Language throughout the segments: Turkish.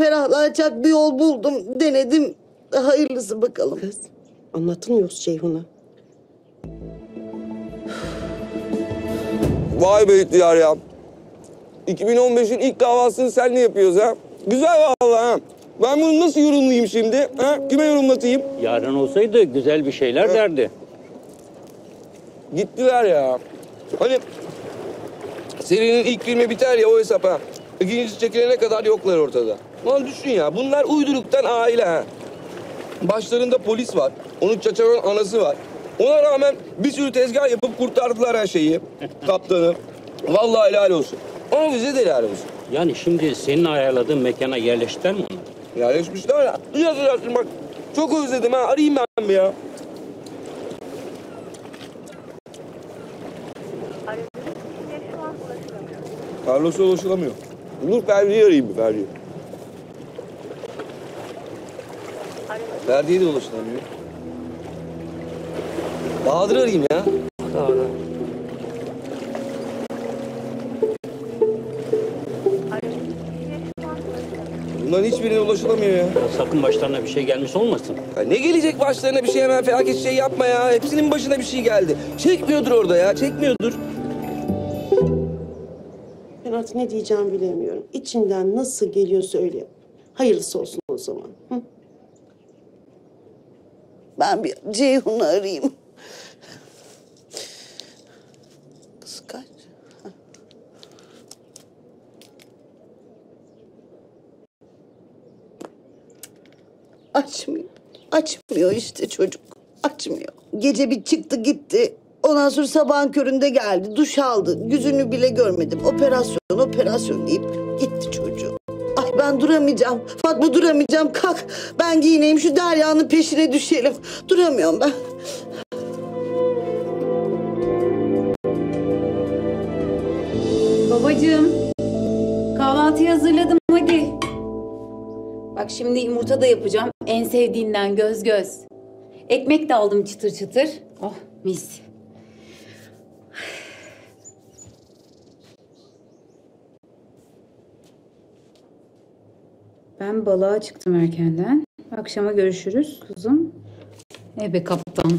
ferahlayacak bir yol buldum. Denedim. Hayırlısı bakalım. Kız anlatılmıyoruz Ceyhun'a. Vay be ihtiyar ya. 2015'in ilk davasını sen ne yapıyoruz ha? Güzel vallahi ha. Ben bunu nasıl yorumlayayım şimdi? Ha? Kime yorumlatayım? Yarın olsaydı güzel bir şeyler derdi. Gittiler ya. Hani serinin ilk filmi biter ya o hesap ha. İkincisi çekilene kadar yoklar ortada. Lan düşün ya bunlar uyduruktan aile ha. Başlarında polis var. Onun çaçaron anası var. Ona rağmen bir sürü tezgah yapıp kurtardılar her şeyi. Kaptanı. Vallahi helal olsun. Ama bize de helal olsun. Yani şimdi senin ayarladığın mekana yerleştiler mi onlar? Yerleşmişler ya. Yazın yazın bak. Çok özledim ha. Arayayım ben bir ya. Carlos'a ulaşılamıyor. Ferdi'yi arayayım bir Ferdi'yi. Aradığınız Ferdi'ye de ulaşılamıyor. Bahadır arayayım ya. ulaşılamıyor. Bunların hiçbirine ulaşılamıyor ya. Sakın başlarına bir şey gelmiş olmasın. ya. Ne gelecek başlarına bir şey hemen felaket şey yapma ya. Hepsinin başına bir şey geldi. Çekmiyordur orada ya. Çekmiyordur. Ben artık ne diyeceğimi bilemiyorum. İçinden nasıl geliyorsa öyle yap. Hayırlısı olsun o zaman. Hı? Ben bir Ceyhun'u arayayım. Kız kaç? Açmıyor. Açmıyor işte çocuk. Açmıyor. Gece bir çıktı gitti. Ondan sonra sabahın köründe geldi. Duş aldı. Yüzünü bile görmedim. Operasyon, operasyon deyip gitti çocuğu. Ay ben duramayacağım. Fatma duramayacağım. Kalk. Ben giyineyim şu Derya'nın peşine düşelim. Duramıyorum ben. Babacığım, kahvaltıyı hazırladım hadi. Bak şimdi yumurta da yapacağım. En sevdiğinden göz göz. Ekmek de aldım çıtır çıtır. Oh mis. Ben balığa çıktım erkenden. Akşama görüşürüz kuzum. Ebe kaptan.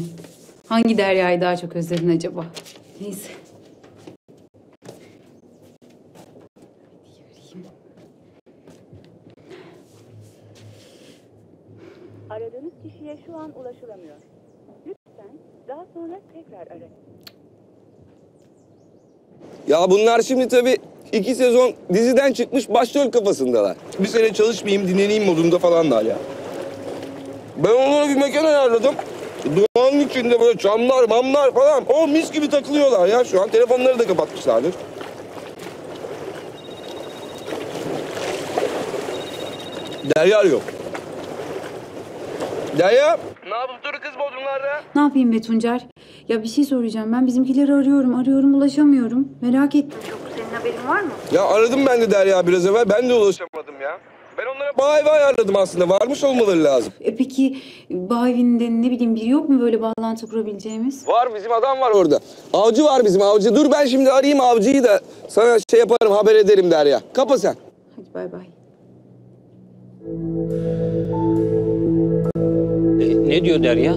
Hangi deryayı daha çok özledin acaba? Neyse. Aradığınız kişiye şu an ulaşılamıyor. Lütfen daha sonra tekrar arayın. Ya bunlar şimdi tabii iki sezon diziden çıkmış başrol kafasındalar. Bir sene çalışmayayım, dinleneyim modunda falan da ya. Ben onlara bir mekan ayarladım. Dumanın içinde böyle çamlar, mamlar falan. O mis gibi takılıyorlar ya şu an. Telefonları da kapatmışlardır. Derya arıyor. Derya. Ne yapıp dur kız Bodrumlarda? Ne yapayım be Tuncer? Ya bir şey soracağım. Ben bizimkileri arıyorum, arıyorum, ulaşamıyorum. Merak ettim. Çok senin haberin var mı? Ya aradım ben de Derya biraz evvel. Ben de ulaşamadım ya. Ben onlara bağ evi ayarladım aslında. Varmış olmaları lazım. E peki bağ evinde ne bileyim biri yok mu böyle bağlantı kurabileceğimiz? Var bizim adam var orada. Avcı var bizim avcı. Dur ben şimdi arayayım avcıyı da sana şey yaparım haber ederim Derya. Kapa sen. Hadi bay bay. E, ne diyor Derya?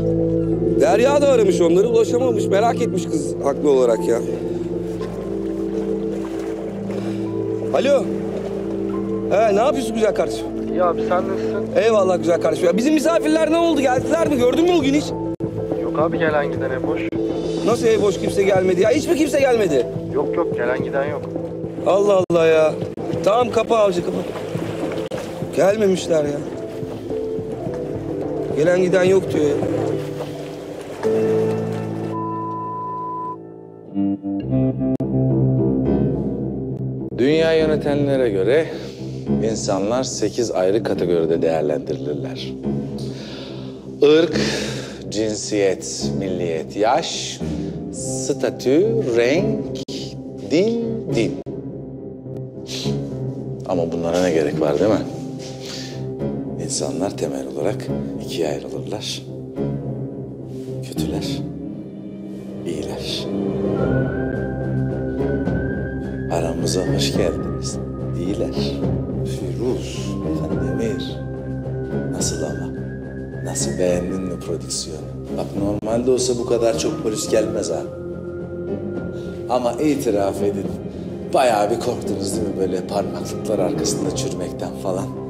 Derya da aramış onları ulaşamamış. Merak etmiş kız haklı olarak ya. Alo. He, ne yapıyorsun güzel kardeşim? Ya abi sen nasılsın? Eyvallah güzel kardeşim. Ya bizim misafirler ne oldu? Geldiler mi? Gördün mü bugün hiç? Yok abi gelen giden ev boş. Nasıl ev boş kimse gelmedi ya? Hiç mi kimse gelmedi? Yok yok gelen giden yok. Allah Allah ya. Tamam kapa avcı kapa. Gelmemişler ya. Gelen giden yok diyor ya. Dünya yönetenlere göre insanlar sekiz ayrı kategoride değerlendirilirler. Irk, cinsiyet, milliyet, yaş, statü, renk, dil, din. Ama bunlara ne gerek var değil mi? İnsanlar temel olarak ikiye ayrılırlar. Kötüler, Aramıza hoş geldiniz. İyiler. Firuz, efendime Nasıl ama? Nasıl beğendin mi prodüksiyonu? Bak normalde olsa bu kadar çok polis gelmez ha. Ama itiraf edin. Bayağı bir korktunuz değil mi böyle parmaklıklar arkasında çürümekten falan?